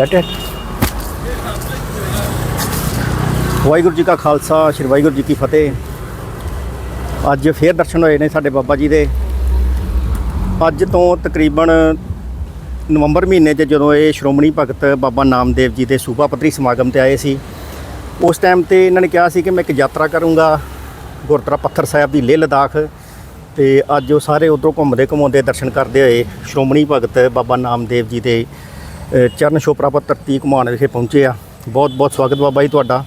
ਬੈਠੇ ਵਾਹਿਗੁਰੂ ਜੀ ਕਾ ਖਾਲਸਾ, ਸ੍ਰੀ ਵਾਹਿਗੁਰੂ ਜੀ ਕੀ ਫਤਿਹ। ਅੱਜ ਫੇਰ ਦਰਸ਼ਨ ਹੋਏ ਨੇ ਸਾਡੇ ਬਾਬਾ ਜੀ ਦੇ। ਅੱਜ ਤੋਂ ਤਕਰੀਬਨ ਨਵੰਬਰ ਮਹੀਨੇ 'ਚ ਜਦੋਂ ਇਹ ਸ਼੍ਰੋਮਣੀ ਭਗਤ ਬਾਬਾ ਨਾਮਦੇਵ ਜੀ ਦੇ ਸੂਬਾ ਪੱਧਰੀ ਸਮਾਗਮ ਤੇ ਆਏ ਸੀ, ਉਸ ਟਾਈਮ ਤੇ ਇਹਨਾਂ ਨੇ ਕਿਹਾ ਸੀ ਕਿ ਮੈਂ ਇੱਕ ਯਾਤਰਾ ਕਰੂੰਗਾ ਗੁਰਦੁਆਰਾ ਪੱਥਰ ਸਾਹਿਬ ਦੀ ਲੇਹ ਲਦਾਖ ਤੇ ਅੱਜ ਉਹ ਸਾਰੇ ਉਧਰੋਂ ਘੁੰਮਦੇ ਘੁਮਾਉਂਦੇ ਦਰਸ਼ਨ ਕਰਦੇ ਹੋਏ ਸ਼੍ਰੋਮਣੀ ਭਗਤ ਬਾਬਾ ਨਾਮਦੇਵ ਜੀ ਦੇ ਚਰਨ ਛੋਹ ਪ੍ਰਾਪਤ ਧਰਤੀ ਵਿਖੇ ਪਹੁੰਚੇ ਆ। ਬਹੁਤ ਬਹੁਤ ਸਵਾਗਤ ਬਾਬਾ ਜੀ ਤੁਹਾਡਾ।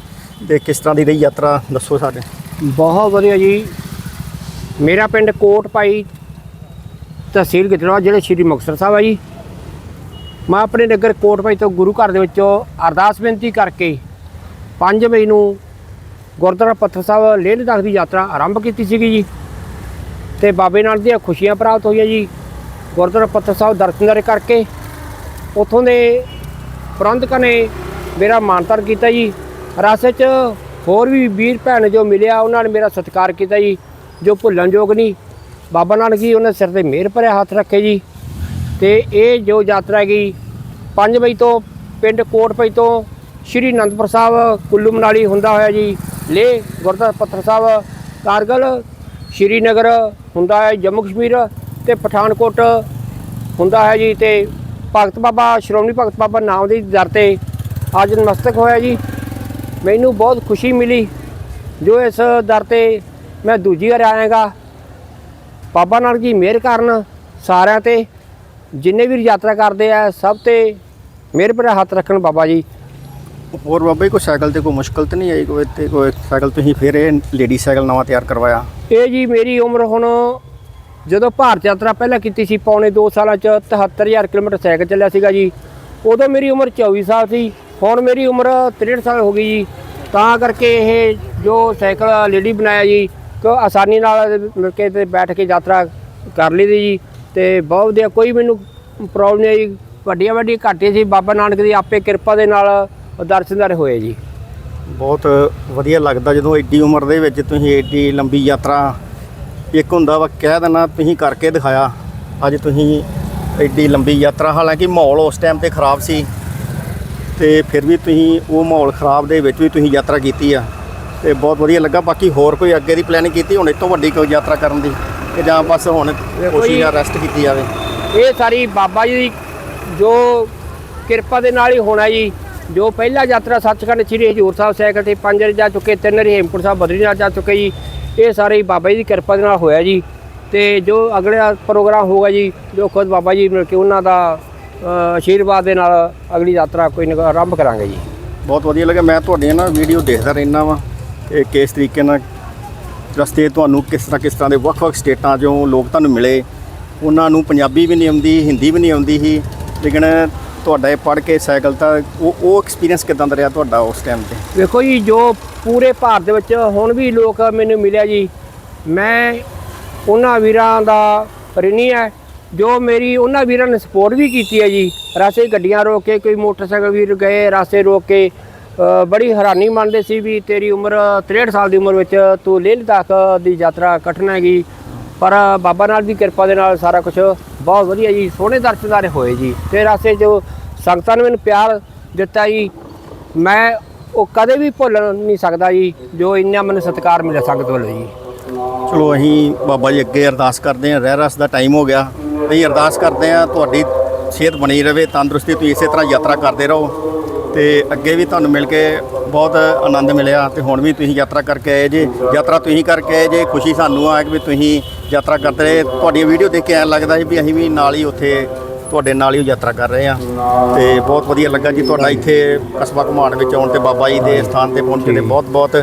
ਤੇ ਕਿਸ ਤਰ੍ਹਾਂ ਦੀ ਰਹੀ ਯਾਤਰਾ, ਦੱਸੋ ਸਾਡੇ। ਬਹੁਤ ਵਧੀਆ ਜੀ। ਮੇਰਾ ਪਿੰਡ ਕੋਟ ਭਾਈ ਤਹਿਸੀਲ ਗਿੱਦੜਵਾ ਜਿਹੜੇ ਸ਼੍ਰੀ ਮੁਕਤਸਰ ਸਾਹਿਬ ਆ ਜੀ। ਮੈਂ ਆਪਣੇ ਨਗਰ ਕੋਟ ਭਾਈ ਤੋਂ ਗੁਰੂ ਘਰ ਦੇ ਵਿੱਚੋਂ ਅਰਦਾਸ ਬੇਨਤੀ ਕਰਕੇ 5 ਮਈ ਨੂੰ ਗੁਰਦੁਆਰਾ ਪੱਥਰ ਸਾਹਿਬ ਲੇਹ ਲਦਾਖ ਦੀ ਯਾਤਰਾ ਆਰੰਭ ਕੀਤੀ ਸੀਗੀ ਜੀ। ਤੇ ਬਾਬੇ ਨਾਲ ਦੀਆਂ ਖੁਸ਼ੀਆਂ ਪ੍ਰਾਪਤ ਹੋਈਆਂ ਜੀ। ਗੁਰਦੁਆਰਾ ਪੱਥਰ ਸਾਹਿਬ ਦਰਸ਼ਨ ਕਰਕੇ ਉੱਥੋਂ ਦੇ ਪ੍ਰਬੰਧਕਾਂ ਨੇ ਮੇਰਾ ਮਾਨਤਾਨ ਕੀਤਾ ਜੀ। ਰਸਤੇ 'ਚ ਹੋਰ ਵੀ ਵੀਰ ਭੈਣ ਜੋ ਮਿਲਿਆ, ਉਹਨਾਂ ਨੇ ਮੇਰਾ ਸਤਿਕਾਰ ਕੀਤਾ ਜੀ, ਜੋ ਭੁੱਲਣਯੋਗ ਨਹੀਂ। ਬਾਬਾ ਨਾਨਕ ਜੀ, ਉਹਨਾਂ ਸਿਰ ਤੇ ਮਿਹਰ ਭਰਿਆ ਹੱਥ ਰੱਖੇ ਜੀ। ਤੇ ਇਹ ਜੋ ਯਾਤਰਾ ਹੈਗੀ 5 ਵਜੇ ਤੋਂ ਪਿੰਡ ਕੋਟਪਈ ਤੋਂ ਸ਼੍ਰੀ ਅਨੰਦਪੁਰ ਸਾਹਿਬ ਕੁੱਲੂ ਮਨਾਲੀ ਹੁੰਦਾ ਹੋਇਆ ਜੀ। ਲੇਹ ਗੁਰਦੁਆਰਾ ਪੱਥਰ ਸਾਹਿਬ, ਕਾਰਗਲ, ਸ਼੍ਰੀਨਗਰ ਹੁੰਦਾ ਹੈ, ਜੰਮੂ ਕਸ਼ਮੀਰ ਤੇ ਪਠਾਨਕੋਟ ਹੁੰਦਾ ਹੈ ਜੀ। ਤੇ ਭਗਤ ਬਾਬਾ ਸ਼੍ਰੋਮਣੀ ਭਗਤ ਬਾਬਾ ਨਾਮ ਦੇ ਦਰ ਤੇ ਅੱਜ ਨਮਸਤਕ ਹੋਇਆ ਜੀ। ਮੈਨੂੰ ਬਹੁਤ ਖੁਸ਼ੀ ਮਿਲੀ ਜੋ ਇਸ ਦਰ ਤੇ ਮੈਂ ਦੂਜੀ ਵਾਰ ਆਇਆਗਾ। ਬਾਬਾ ਨਾਨਕ ਜੀ ਮਿਹਰ ਕਰਨ ਸਾਰਿਆਂ ਤੇ ਜਿੰਨੇ ਵੀ ਯਾਤਰਾ ਕਰਦੇ ਆ ਸਭ ਤੇ ਮਿਹਰ ਭਰਿਆ ਹੱਥ ਰੱਖਣ ਬਾਬਾ ਜੀ। ਹੋਰ ਬਾਬਾ ਜੀ ਕੋਈ ਸਾਈਕਲ ਤੇ ਕੋਈ ਮੁਸ਼ਕਲ ਤੇ ਨਹੀਂ ਆਈ? ਕੋਈ ਤੇ ਕੋਈ ਸਾਈਕਲ ਤੁਸੀਂ ਫਿਰ ਇਹ ਲੇਡੀ ਸਾਈਕਲ ਨਵਾਂ ਤਿਆਰ ਕਰਵਾਇਆ? ਇਹ ਜੀ ਮੇਰੀ ਉਮਰ ਹੁਣ ਜਦੋਂ ਭਾਰਤ ਯਾਤਰਾ ਪਹਿਲਾਂ ਕੀਤੀ ਸੀ, ਪੌਣੇ 2 ਸਾਲਾਂ ਚ 73000 ਕਿਲੋਮੀਟਰ ਸਾਈਕਲ ਚੱਲਿਆ ਸੀਗਾ ਜੀ। ਉਦੋਂ ਮੇਰੀ ਉਮਰ 24 ਸਾਲ ਸੀ, ਹੁਣ ਮੇਰੀ ਉਮਰ 63 ਸਾਲ ਹੋ ਗਈ ਜੀ। ਤਾਂ ਕਰਕੇ ਇਹ ਜੋ ਸਾਈਕਲ ਲੇਡੀ ਬਣਾਇਆ ਜੀ, ਕਿ ਆਸਾਨੀ ਨਾਲ ਮਿਲ ਕੇ ਤੇ ਬੈਠ ਕੇ ਯਾਤਰਾ ਕਰ ਲਈ ਦੀ ਜੀ। ਤੇ ਬਹੁਤ ਵਧੀਆ, ਕੋਈ ਮੈਨੂੰ ਪ੍ਰੋਬਲਮ ਨਹੀਂ ਆਈ। ਵੱਡੀਆਂ ਵੱਡੀਆਂ ਘਾਟੀਆਂ ਸੀ, ਬਾਬਾ ਨਾਨਕ ਦੀ ਆਪੇ ਕਿਰਪਾ ਦੇ ਨਾਲ ਦਰਸ਼ਨਦਾਰ ਹੋਏ ਜੀ। ਬਹੁਤ ਵਧੀਆ ਲੱਗਦਾ ਜਦੋਂ ਐਡੀ ਉਮਰ ਦੇ ਵਿੱਚ ਤੁਸੀਂ ਐਡੀ ਲੰਬੀ ਯਾਤਰਾ ਇੱਕ ਹੁੰਦਾ ਵਾ ਕਹਿ ਦੇਣਾ ਤੁਸੀਂ ਕਰਕੇ ਦਿਖਾਇਆ। ਅੱਜ ਤੁਸੀਂ ਐਡੀ ਲੰਬੀ ਯਾਤਰਾ ਹਾਲਾਂਕਿ ਮਾਹੌਲ ਉਸ ਟਾਈਮ ਤੇ ਖਰਾਬ ਸੀ। ਤੇ ਫਿਰ ਵੀ ਤੁਸੀਂ ਉਹ ਮਾਹੌਲ ਖਰਾਬ ਦੇ ਵਿੱਚ ਵੀ ਤੁਸੀਂ ਯਾਤਰਾ ਕੀਤੀ ਆ। ਤੇ ਬਹੁਤ ਵਧੀਆ ਲੱਗਾ। ਬਾਕੀ ਹੋਰ ਕੋਈ ਅੱਗੇ ਦੀ ਪਲੈਨਿੰਗ ਕੀਤੀ? ਹੁਣ ਇਸ ਤੋਂ ਵੱਡੀ ਕੋਈ ਯਾਤਰਾ ਕਰਨ ਦੀ? ਕਿ ਜਾਂ ਬਸ ਹੁਣ ਕੋਸ਼ਿਸ਼ ਆ ਰੈਸਟ ਕੀਤੀ ਜਾਵੇ? ਇਹ ਸਾਰੀ ਬਾਬਾ ਜੀ ਦੀ ਜੋ ਕਿਰਪਾ ਦੇ ਨਾਲ ਹੀ ਹੋਣਾ ਜੀ। ਜੋ ਪਹਿਲਾ ਯਾਤਰਾ ਸੱਚਖੰਡ ਸ੍ਰੀ ਹਜੂਰ ਸਾਹਿਬ ਸਾਈਕਲ ਤੇ ਪੰਜ ਵਾਰੀ ਜਾ ਚੁੱਕੇ ਤਿੰਨ ਹੇਮਕੁੰਟ ਸਾਹਿਬ ਬਦਰੀਨਾਥ ਜਾ ਚੁੱਕੇ ਜੀ। ਇਹ ਸਾਰੇ ਬਾਬਾ ਜੀ ਦੀ ਕਿਰਪਾ ਦੇ ਨਾਲ ਹੋਇਆ ਜੀ। ਤੇ ਜੋ ਅਗਲਾ ਪ੍ਰੋਗਰਾਮ ਹੋਊਗਾ ਜੀ, ਜੋ ਖੁਦ ਬਾਬਾ ਜੀ ਮਿਲ ਕੇ ਉਹਨਾਂ ਦਾ ਆਸ਼ੀਰਵਾਦ ਦੇ ਨਾਲ ਅਗਲੀ ਯਾਤਰਾ ਕੋਈ ਨਾ ਕੋਈ ਆਰੰਭ ਕਰਾਂਗੇ ਜੀ। ਬਹੁਤ ਵਧੀਆ ਲੱਗਾ। ਮੈਂ ਤੁਹਾਡੀਆਂ ਨਾ ਵੀਡੀਓ ਦੇਖਦਾ ਰਹਿਣਾ ਵਾਂ। ਕਿ ਕਿਸ ਤਰੀਕੇ ਨਾਲ ਰਸਤੇ ਤੁਹਾਨੂੰ ਕਿਸ ਤਰ੍ਹਾਂ ਕਿਸ ਤਰ੍ਹਾਂ ਦੇ ਵੱਖ-ਵੱਖ ਸਟੇਟਾਂ 'ਚੋਂ ਲੋਕ ਤੁਹਾਨੂੰ ਮਿਲੇ। ਉਹਨਾਂ ਨੂੰ ਪੰਜਾਬੀ ਵੀ ਨਹੀਂ ਆਉਂਦੀ, ਹਿੰਦੀ ਵੀ ਨਹੀਂ ਆਉਂਦੀ ਸੀ। ਲੇਕਿਨ ਤੁਹਾਡਾ ਇਹ ਪੜ੍ਹ ਕੇ ਸਾਈਕਲ ਤਾਂ ਉਹ ਉਹ ਐਕਸਪੀਰੀਅੰਸ ਕਿਦਾਂ ਦਾ ਰਿਹਾ ਤੁਹਾਡਾ ਉਸ ਟਾਈਮ ਤੇ? ਵੇਖੋ ਜੀ, ਜੋ ਪੂਰੇ ਭਾਰਤ ਦੇ ਵਿੱਚ ਹੁਣ ਵੀ ਲੋਕ ਮੈਨੂੰ ਮਿਲਿਆ ਜੀ, ਮੈਂ ਉਹਨਾਂ ਵੀਰਾਂ ਦਾ ਰਿਣੀ ਹੈ, ਜੋ ਮੇਰੀ ਉਹਨਾਂ ਵੀਰਾਂ ਨੇ ਸਪੋਰਟ ਵੀ ਕੀਤੀ ਹੈ ਜੀ। ਰਾਸੇ ਗੱਡੀਆਂ ਰੋਕ ਕੇ, ਕੋਈ ਮੋਟਰਸਾਈਕਲ ਵੀਰ ਗਏ ਰਾਸੇ ਰੋਕ ਕੇ ਬੜੀ ਹੈਰਾਨੀ ਮੰਨਦੇ ਸੀ ਵੀ ਤੇਰੀ ਉਮਰ 63 ਸਾਲ ਦੀ ਉਮਰ ਵਿੱਚ ਤੂੰ ਲੇਹ ਲਦਾਖ ਦੀ ਯਾਤਰਾ ਕਠਨ ਹੈਗੀ। ਪਰ ਬਾਬਾ ਨਾਲ ਦੀ ਕਿਰਪਾ ਦੇ ਨਾਲ ਸਾਰਾ ਕੁਝ ਬਹੁਤ ਵਧੀਆ ਜੀ, ਸੋਹਣੇ ਦਰਸ਼ਨਦਾਰੇ ਹੋਏ ਜੀ। ਤੇ ਰਾਸੇ ਜੋ ਸੰਗਤਾਂ ਨੇ ਮੈਨੂੰ ਪਿਆਰ ਦਿੱਤਾ ਜੀ। ਮੈਂ ਉਹ ਕਦੇ ਵੀ ਭੁੱਲ ਨਹੀਂ ਸਕਦਾ ਜੀ, ਜੋ ਇੰਨਾ ਮੈਨੂੰ ਸਤਿਕਾਰ ਮਿਲਿਆ ਸੰਗਤ ਵੱਲੋਂ ਜੀ। ਚਲੋ, ਅਸੀਂ ਬਾਬਾ ਜੀ ਅੱਗੇ ਅਰਦਾਸ ਕਰਦੇ ਹਾਂ। ਰਹਿ ਰਸ ਦਾ ਟਾਈਮ ਹੋ ਗਿਆ। ਅਸੀਂ ਅਰਦਾਸ ਕਰਦੇ ਹਾਂ, ਤੁਹਾਡੀ ਸਿਹਤ ਬਣੀ ਰਵੇ, ਤੰਦਰੁਸਤੀ ਤੁਸੀਂ ਇਸੇ ਤਰ੍ਹਾਂ ਯਾਤਰਾ ਕਰਦੇ ਰਹੋ। ਤੇ ਅੱਗੇ ਵੀ ਤੁਹਾਨੂੰ ਮਿਲ ਕੇ ਬਹੁਤ ਆਨੰਦ ਮਿਲਿਆ ਤੇ ਹੁਣ ਵੀ ਤੁਸੀਂ ਯਾਤਰਾ ਕਰਕੇ ਆਏ ਜੇ। ਯਾਤਰਾ ਤੁਸੀਂ ਕਰਕੇ ਆਏ ਜੇ, ਖੁਸ਼ੀ ਸਾਨੂੰ ਆ ਕਿ ਵੀ ਤੁਸੀਂ ਯਾਤਰਾ ਕਰਦੇ ਰਹੇ। ਤੁਹਾਡੀ ਵੀਡੀਓ ਦੇਖ ਕੇ ਐਂ ਲੱਗਦਾ ਸੀ ਵੀ ਅਸੀਂ ਵੀ ਨਾਲ ਹੀ ਉੱਥੇ ਤੁਹਾਡੇ ਨਾਲ ਹੀ ਯਾਤਰਾ ਕਰ ਰਹੇ ਆ। ਤੇ ਬਹੁਤ ਵਧੀਆ ਲੱਗਾ ਜੀ ਤੁਹਾਡਾ ਇੱਥੇ ਕਸਬਾ ਘੁਮਾਣ ਵਿੱਚ ਆਉਣ ਤੇ ਬਾਬਾ ਜੀ ਦੇ ਸਥਾਨ ਤੇ ਪਹੁੰਚੇ ਨੇ ਬਹੁਤ ਬਹੁਤ